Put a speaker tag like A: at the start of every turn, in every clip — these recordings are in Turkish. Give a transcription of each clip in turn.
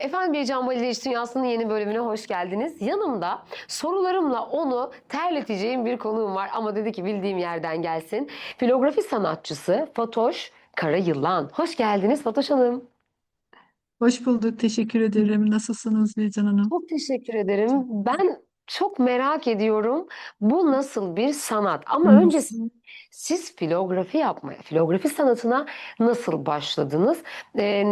A: Efendim bir Can Balili İş Dünyası'nın yeni bölümüne hoş geldiniz. Yanımda sorularımla onu terleteceğim bir konuğum var ama dedi ki bildiğim yerden gelsin. Filografi sanatçısı Fatoş Karayılan. Hoş geldiniz Fatoş Hanım.
B: Hoş bulduk. Teşekkür ederim. Nasılsınız Bircan Hanım?
A: Çok teşekkür ederim. Ben çok merak ediyorum bu nasıl bir sanat? Ama öncesinde siz filografi yapmaya, filografi sanatına nasıl başladınız? Ee,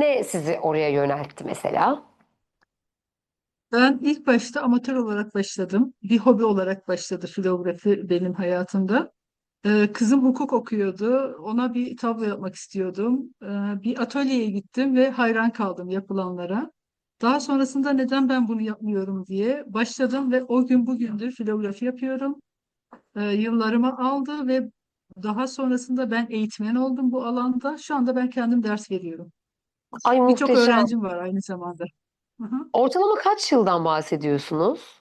A: ne sizi oraya yöneltti mesela?
B: Ben ilk başta amatör olarak başladım. Bir hobi olarak başladı filografi benim hayatımda. Ee, kızım hukuk okuyordu. Ona bir tablo yapmak istiyordum. Ee, bir atölyeye gittim ve hayran kaldım yapılanlara. Daha sonrasında neden ben bunu yapmıyorum diye başladım ve o gün bugündür filografi yapıyorum. Ee, yıllarımı aldı ve daha sonrasında ben eğitmen oldum bu alanda. Şu anda ben kendim ders veriyorum.
A: Ay
B: Birçok
A: muhteşem.
B: öğrencim var aynı zamanda. Hı hı.
A: Ortalama kaç yıldan bahsediyorsunuz?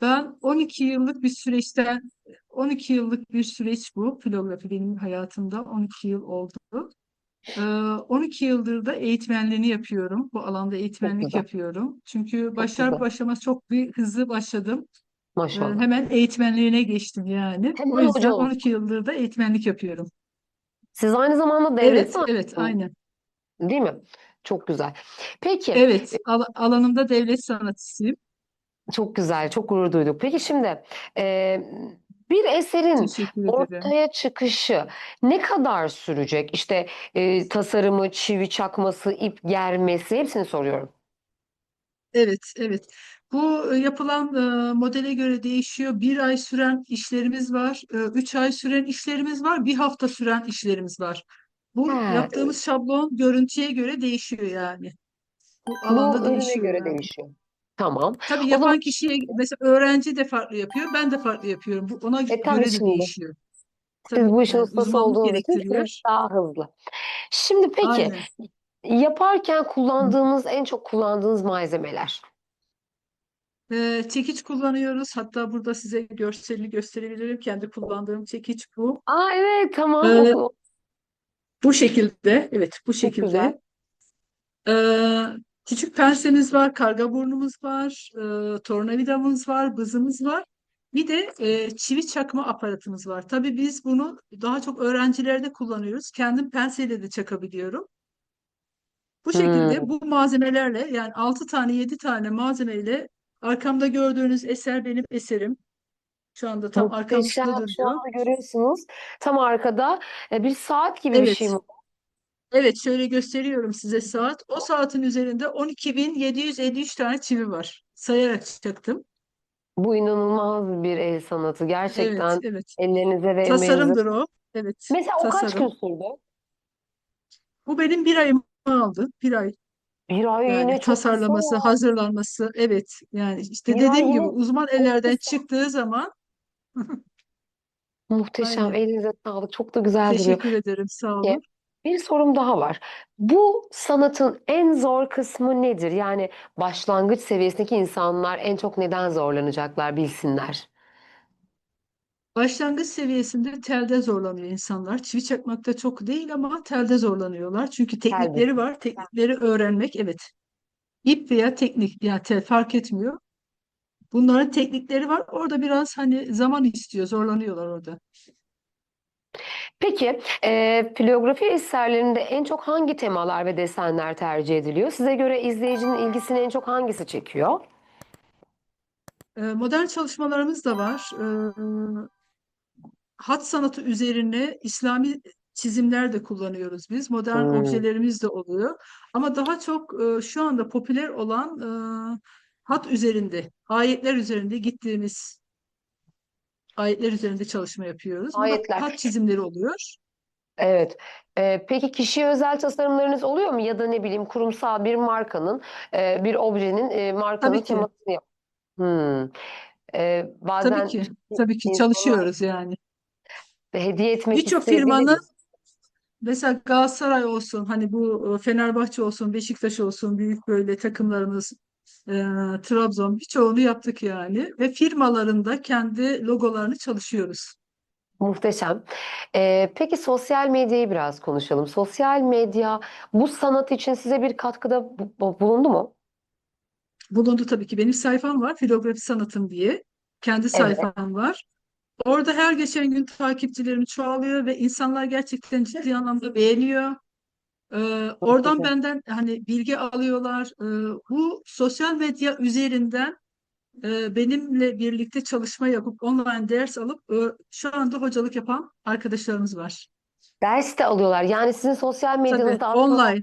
B: Ben 12 yıllık bir süreçten 12 yıllık bir süreç bu. Filografi benim hayatımda 12 yıl oldu. Ee, 12 yıldır da eğitmenliğini yapıyorum. Bu alanda eğitmenlik yapıyorum. Çünkü başlar başlamaz çok bir hızlı başladım. Ee,
A: Maşallah.
B: hemen eğitmenliğine geçtim yani. O
A: Hemen
B: yüzden
A: hoca oldum.
B: 12 yıldır da eğitmenlik yapıyorum.
A: Siz aynı zamanda devlet
B: Evet, evet,
A: sanatçısınız,
B: aynen.
A: değil mi? Çok güzel. Peki,
B: Evet, al- alanımda devlet sanatçısıyım.
A: çok güzel, çok gurur duyduk. Peki şimdi e, bir eserin
B: Teşekkür
A: ortaya çıkışı ne kadar sürecek? İşte e, tasarımı, çivi çakması, ip germesi hepsini soruyorum.
B: Evet, evet. Bu e, yapılan e, modele göre değişiyor. Bir ay süren işlerimiz var, e, üç ay süren işlerimiz var, bir hafta süren işlerimiz var. Bu
A: Ha,
B: yaptığımız şablon görüntüye göre değişiyor yani. Bu
A: bu
B: alanda
A: ürüne
B: değişiyor
A: göre
B: yani.
A: değişiyor. Tamam.
B: Tabii yapan
A: zaman
B: kişiye mesela öğrenci de farklı yapıyor, ben de farklı yapıyorum. Bu ona
A: e,
B: göre de
A: şimdi
B: değişiyor.
A: siz
B: Tabii
A: bu işin ustası olduğunuz için daha hızlı. Şimdi peki
B: Aynen.
A: yaparken
B: Hı.
A: kullandığınız en çok kullandığınız malzemeler.
B: E, çekiç kullanıyoruz. Hatta burada size görselini gösterebilirim. Kendi kullandığım çekiç bu.
A: Aa evet tamam
B: E,
A: o,
B: Bu şekilde, evet bu şekilde. Ee, küçük pensemiz var, karga burnumuz var, e, tornavidamız var, bızımız var. Bir de e, çivi çakma aparatımız var. Tabii biz bunu daha çok öğrencilerde kullanıyoruz. Kendim penseyle de çakabiliyorum. Bu şekilde
A: Hmm,
B: bu malzemelerle yani 6 tane 7 tane malzemeyle arkamda gördüğünüz eser benim eserim. Şu anda tam arkamda
A: Şu
B: duruyor.
A: anda görüyorsunuz tam arkada e, bir saat gibi bir şey
B: Evet.
A: mi?
B: Evet şöyle gösteriyorum size saat. O saatin üzerinde 12.753 tane çivi var. Sayarak çaktım.
A: Bu inanılmaz bir el sanatı.
B: Evet,
A: Gerçekten
B: evet.
A: ellerinize ve emeğinize.
B: Tasarımdır o. Evet,
A: Mesela o kaç gün
B: tasarım.
A: sürdü?
B: Bu benim bir ayımı aldı. Bir ay.
A: Bir ay
B: Yani
A: yine çok
B: tasarlaması,
A: ya.
B: hazırlanması. Evet. Yani işte
A: Bir
B: dediğim gibi uzman
A: çok
B: ellerden
A: kısa.
B: çıktığı zaman
A: Muhteşem.
B: aynen.
A: Elinize sağlık. Çok da güzel duruyor.
B: Teşekkür ederim. Sağ olun.
A: Bir sorum daha var. Bu sanatın en zor kısmı nedir? Yani başlangıç seviyesindeki insanlar en çok neden zorlanacaklar bilsinler.
B: Başlangıç seviyesinde telde zorlanıyor insanlar. Çivi çakmakta çok değil ama telde zorlanıyorlar. Çünkü teknikleri var. Teknikleri öğrenmek, evet. İp veya teknik, yani tel fark etmiyor. Bunların teknikleri var. Orada biraz hani zaman istiyor, zorlanıyorlar orada.
A: Peki, e, filografi eserlerinde en çok hangi temalar ve desenler tercih ediliyor? Size göre izleyicinin ilgisini en çok hangisi çekiyor?
B: Modern çalışmalarımız da var. Hat sanatı üzerine İslami çizimler de kullanıyoruz biz. Modern
A: Hmm,
B: objelerimiz de oluyor. Ama daha çok e, şu anda popüler olan e, hat üzerinde, ayetler üzerinde gittiğimiz ayetler üzerinde çalışma yapıyoruz. Burada
A: ayetler.
B: hat çizimleri oluyor.
A: Evet. E, peki kişiye özel tasarımlarınız oluyor mu? Ya da ne bileyim kurumsal bir markanın, e, bir objenin, e, markanın
B: Tabii ki,
A: temasını yap. Hmm. E,
B: tabii
A: bazen
B: ki, tabii ki çalışıyoruz yani.
A: hediye etmek
B: Birçok firmanın Mesela Galatasaray olsun, hani bu e, Fenerbahçe olsun, Beşiktaş olsun, büyük böyle takımlarımız, e, Trabzon birçoğunu yaptık yani. Ve firmalarında kendi logolarını çalışıyoruz.
A: Muhteşem. Ee, peki sosyal medyayı biraz konuşalım. Sosyal medya bu sanat için size bir katkıda bu- bu- bulundu mu?
B: Bulundu tabii ki. Benim sayfam var, Filografi Sanatım diye. Kendi
A: Evet.
B: sayfam var. Orada her geçen gün takipçilerim çoğalıyor ve insanlar gerçekten ciddi anlamda beğeniyor. Ee, oradan
A: güzel.
B: benden hani bilgi alıyorlar. Ee, bu sosyal medya üzerinden e, benimle birlikte çalışma yapıp online ders alıp e, şu anda hocalık yapan arkadaşlarımız var.
A: Ders de alıyorlar. Yani sizin sosyal
B: Tabii
A: medyanızda aslında
B: online.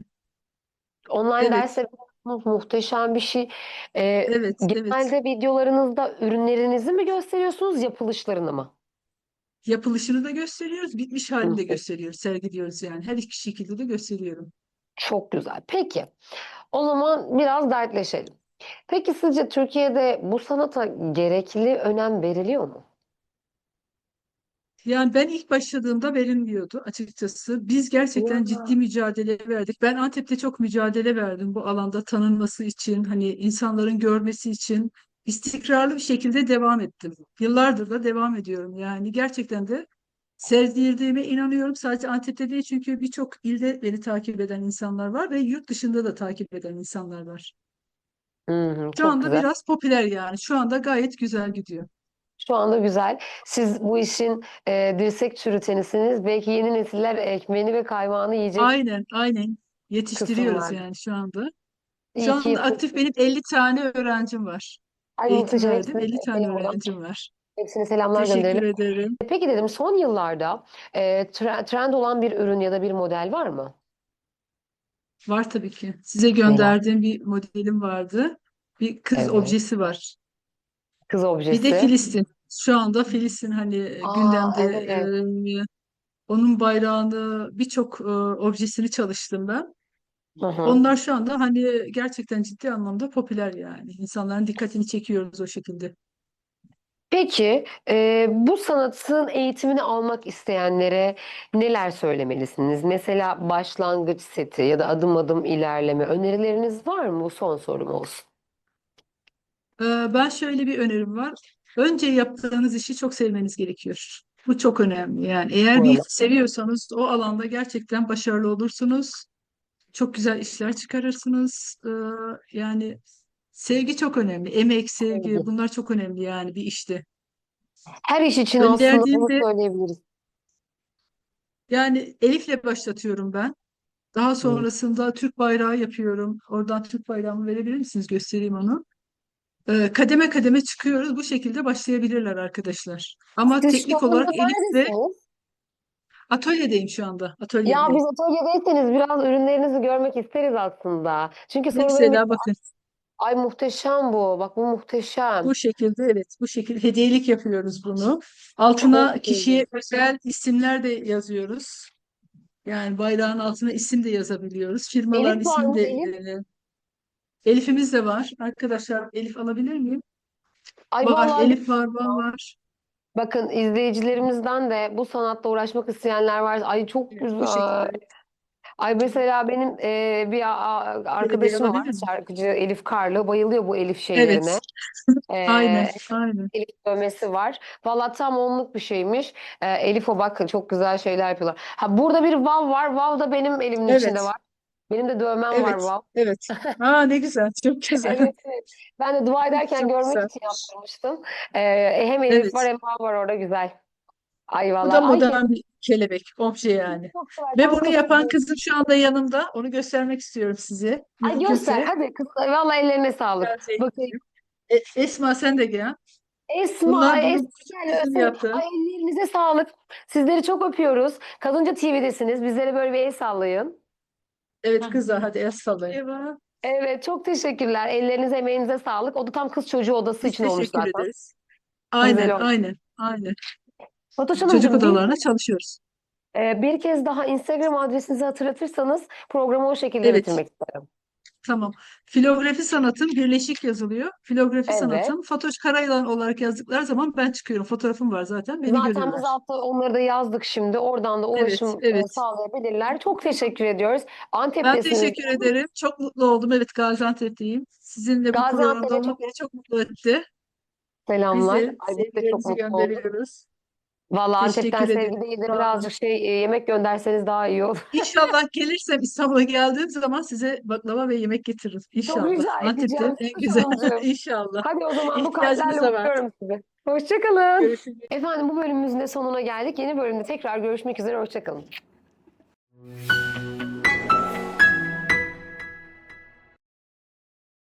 A: online
B: Evet.
A: ders yapıyorsunuz. Muhteşem bir şey. Ee,
B: Evet, evet.
A: genelde videolarınızda ürünlerinizi mi gösteriyorsunuz, yapılışlarını mı?
B: Yapılışını da gösteriyoruz, bitmiş halini de gösteriyoruz, sergiliyoruz yani. Her iki şekilde de gösteriyorum.
A: Çok güzel. Peki, o zaman biraz dertleşelim. Peki sizce Türkiye'de bu sanata gerekli önem veriliyor mu?
B: Yani ben ilk başladığımda verilmiyordu açıkçası. Biz gerçekten
A: Ya.
B: ciddi mücadele verdik. Ben Antep'te çok mücadele verdim bu alanda tanınması için, hani insanların görmesi için istikrarlı bir şekilde devam ettim. Yıllardır da devam ediyorum. Yani gerçekten de sergilediğime inanıyorum. Sadece Antep'te değil çünkü birçok ilde beni takip eden insanlar var ve yurt dışında da takip eden insanlar var.
A: Hı hı,
B: Şu
A: çok
B: anda
A: güzel.
B: biraz popüler yani. Şu anda gayet güzel gidiyor.
A: Şu anda güzel. Siz bu işin e, dirsek çürütenisiniz. Belki yeni nesiller ekmeğini ve kaymağını yiyecek
B: Aynen, aynen. Yetiştiriyoruz
A: kısımlar.
B: yani şu anda.
A: İyi
B: Şu
A: ki
B: anda aktif benim 50 tane öğrencim var.
A: Ay
B: verdim.
A: Hepsine
B: 50 tane
A: selam,
B: öğrencim var.
A: hepsine selamlar
B: Teşekkür
A: gönderelim.
B: ederim.
A: Peki dedim son yıllarda e, tre- trend olan bir ürün ya da bir model var mı?
B: Var tabii ki. Size gönderdiğim bir modelim vardı. Bir kız
A: Evet.
B: objesi var.
A: Kız
B: Bir de
A: objesi.
B: Filistin. Şu anda Filistin hani
A: Aa,
B: gündemde
A: evet.
B: e, onun bayrağını birçok e, objesini çalıştım ben.
A: Hı hı.
B: Onlar şu anda hani gerçekten ciddi anlamda popüler yani. İnsanların dikkatini çekiyoruz o şekilde.
A: Peki e, bu sanatın eğitimini almak isteyenlere neler söylemelisiniz? Mesela başlangıç seti ya da adım adım ilerleme önerileriniz var mı? Bu son sorum olsun.
B: Ee, Ben şöyle bir önerim var. Önce yaptığınız işi çok sevmeniz gerekiyor. Bu çok önemli. Yani eğer bir
A: Doğru.
B: işi seviyorsanız o alanda gerçekten başarılı olursunuz. Çok güzel işler çıkarırsınız. Ee, Yani sevgi çok önemli. Emek, sevgi
A: Sevgi.
B: bunlar çok önemli yani bir işte.
A: Her iş için aslında bunu
B: Gönderdiğimde
A: söyleyebiliriz.
B: yani Elif'le başlatıyorum ben. Daha
A: Hı.
B: sonrasında Türk bayrağı yapıyorum. Oradan Türk bayrağımı verebilir misiniz? Göstereyim onu. Ee, Kademe kademe çıkıyoruz. Bu şekilde başlayabilirler arkadaşlar. Ama
A: Siz şu
B: teknik
A: anda
B: olarak Elif'le
A: neredesiniz?
B: Atölyedeyim şu anda.
A: Ya
B: Atölyedeyim.
A: biz atölyedeyseniz biraz ürünlerinizi görmek isteriz aslında. Çünkü
B: Mesela bakın
A: ay muhteşem bu. Bak bu muhteşem.
B: bu şekilde evet bu şekilde hediyelik yapıyoruz bunu. Altına
A: Çok
B: kişiye
A: iyi.
B: özel isimler de yazıyoruz. Yani bayrağın altına isim de yazabiliyoruz. Firmaların
A: Elif var mı?
B: de
A: Elif?
B: e, Elif'imiz de var. Arkadaşlar Elif alabilir miyim?
A: Ay
B: Var.
A: vallahi
B: Elif var, var, var.
A: Bakın izleyicilerimizden de bu sanatla uğraşmak isteyenler var. Ay çok
B: Evet,
A: güzel. Ay mesela benim e, bir a- arkadaşım var şarkıcı Elif Karlı. Bayılıyor bu Elif
B: Evet.
A: şeylerine. E,
B: Aynen, aynen.
A: Elif dövmesi var. Valla tam onluk bir şeymiş. E, Elif o bak çok güzel şeyler yapıyorlar. Ha burada bir vav var. Vav da benim elimin içinde
B: Evet,
A: var. Benim de dövmem var
B: evet, evet. Aa ne güzel, çok güzel.
A: Evet, evet. Ben de dua ederken
B: Çok
A: görmek
B: güzel.
A: için yaptırmıştım. E, hem Elif var
B: Evet.
A: hem vav var orada güzel. Ay
B: Bu da
A: valla. Ay
B: modern bir kelebek, obje yani.
A: çok güzel.
B: Ve bunu yapan kızım şu anda yanımda. Onu göstermek istiyorum size.
A: Ay göster
B: Mümkünse.
A: hadi kız. Valla ellerine sağlık.
B: Zeynep'ciğim. E, Esma sen de gel.
A: Esma,
B: Bunlar
A: ay
B: bunu
A: Esma
B: küçük kızım yaptı.
A: Ay ellerinize sağlık. Sizleri çok öpüyoruz. Kadınca TV'desiniz. Bizlere böyle bir el sallayın.
B: Evet kızlar hadi el sallayın. Eyvah.
A: Evet çok teşekkürler. Ellerinize emeğinize sağlık. O da tam kız çocuğu odası için olmuş
B: teşekkür
A: zaten.
B: ederiz. Aynen,
A: Güzel
B: aynen, aynen.
A: Fatoş
B: Çocuk
A: Hanımcığım bir,
B: odalarına çalışıyoruz.
A: e, bir kez daha Instagram adresinizi hatırlatırsanız programı o şekilde
B: Evet,
A: bitirmek isterim.
B: Tamam. Filografi sanatım birleşik yazılıyor. Filografi
A: Evet.
B: sanatım Fatoş Karayılan olarak yazdıkları zaman ben çıkıyorum. Fotoğrafım var zaten. Beni
A: Zaten biz
B: görürler.
A: altta onları da yazdık şimdi. Oradan da
B: Evet,
A: ulaşım e,
B: evet.
A: sağlayabilirler. Çok teşekkür ediyoruz.
B: Ben
A: Antep'tesiniz.
B: teşekkür ederim. Çok mutlu oldum. Evet Gaziantep'teyim. Sizinle bu programda
A: Gaziantep'e
B: olmak
A: çok
B: beni çok mutlu etti.
A: Selamlar.
B: de
A: Ay biz de çok
B: sevgilerimizi
A: mutlu olduk.
B: gönderiyoruz.
A: Antep'ten
B: Teşekkür ederim.
A: sevgi değildir.
B: Sağ olun.
A: Birazcık şey e, yemek gönderseniz daha iyi olur.
B: İnşallah gelirsem İstanbul'a geldiğim zaman size baklava ve yemek getiririm. İnşallah.
A: rica
B: Antep'te en güzel. İnşallah.
A: Hadi o zaman bu
B: İhtiyacınız
A: kalplerle
B: da var.
A: öpüyorum sizi. Hoşçakalın.
B: Görüşürüz.
A: Efendim bu bölümümüzün de sonuna geldik. Yeni bölümde tekrar görüşmek üzere. Hoşçakalın.